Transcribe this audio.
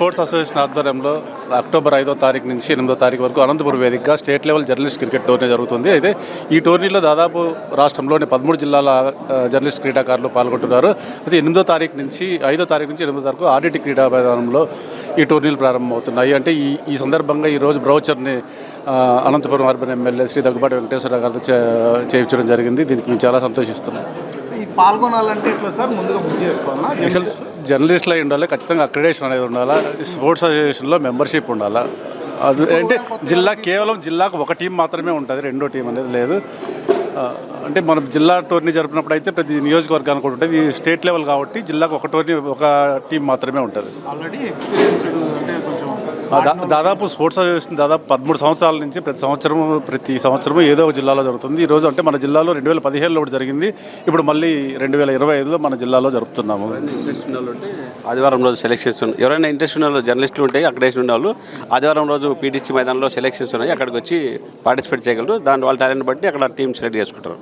Sports association ఆధ్వర్యంలో October ఐదో తారీఖు నుంచి ఎనిమిదో తారీఖు వరకు అనంతపురం వేదికగా state level journalist cricket tourney జరుగుతుంది. అయితే ఈ టోర్నీలో దాదాపు రాష్ట్రంలోని పదమూడు జిల్లాల జర్నలిస్ట్ క్రీడాకారులు పాల్గొంటున్నారు. అయితే ఎనిమిదో తారీఖు నుంచి ఐదో తారీఖు నుంచి ఎనిమిదో తారీఖు ఆర్డిటి క్రీడా మైదానంలో ఈ టోర్నీలు ప్రారంభమవుతున్నాయి. అంటే ఈ ఈ సందర్భంగా ఈరోజు బ్రౌచర్ని అనంతపురం అర్బన్ ఎమ్మెల్యే శ్రీ దగ్గుబాటి వెంకటేశ్వర గారితో చేయించడం జరిగింది. దీనికి మేము చాలా సంతోషిస్తున్నాం. పాల్గొనాలంటే ఎట్లా సార్? ముందుగా బుక్ చేసుకోవాలా? జర్నలిస్ట్లు అయి ఉండాలి ఖచ్చితంగా అక్రిడేషన్ అనేది ఉండాలా స్పోర్ట్స్ అసోసియేషన్లో మెంబర్షిప్ ఉండాలా. అది అంటే జిల్లా కేవలం జిల్లాకు ఒక టీం మాత్రమే ఉంటుంది రెండో టీం అనేది లేదు. అంటే మనం జిల్లా టోర్నీ జరిపినప్పుడు అయితే ప్రతి నియోజకవర్గానికి కూడా ఉంటుంది. ఇది స్టేట్ లెవెల్ కాబట్టి జిల్లాకు ఒక టోర్నీ ఒక టీం మాత్రమే ఉంటుంది. ఆల్రెడీ ఎక్స్పీరియన్స్డ్ అంటే కొంచెం ఆ, దా- దాదాపు స్పోర్ట్స్ అసోసియేషన్ దాదాపు పదమూడు సంవత్సరాల నుంచి ప్రతి సంవత్సరం ప్రతి సంవత్సరం ఏదో ఒక జిల్లాలో జరుగుతుంది. ఈ రోజు అంటే మన జిల్లాలో రెండు వేల పదిహేనులో ఒకటి జరిగింది. ఇప్పుడు మళ్ళీ రెండు వేల ఇరవై ఐదులో మన జిల్లాలో జరుపుతున్నాము. ఆదివారం రోజు సెలెక్షన్స్ ఉన్నాయి. ఎవరైనా ఇంట్రెస్ట్ ఉన్న వాళ్ళు జర్నలిస్టులు ఉంటే అక్కడ వేసి ఉన్న వాళ్ళు ఆదివారం రోజు పీటీసీ మైదానంలో సెలెక్షన్స్ ఉన్నాయి. అక్కడికి వచ్చి పార్టిసిపేట్ చేయగలరు. దాని వాళ్ళ టాలెంట్ బట్టి అక్కడ టీం సెలెక్ట్ చేసుకుంటారు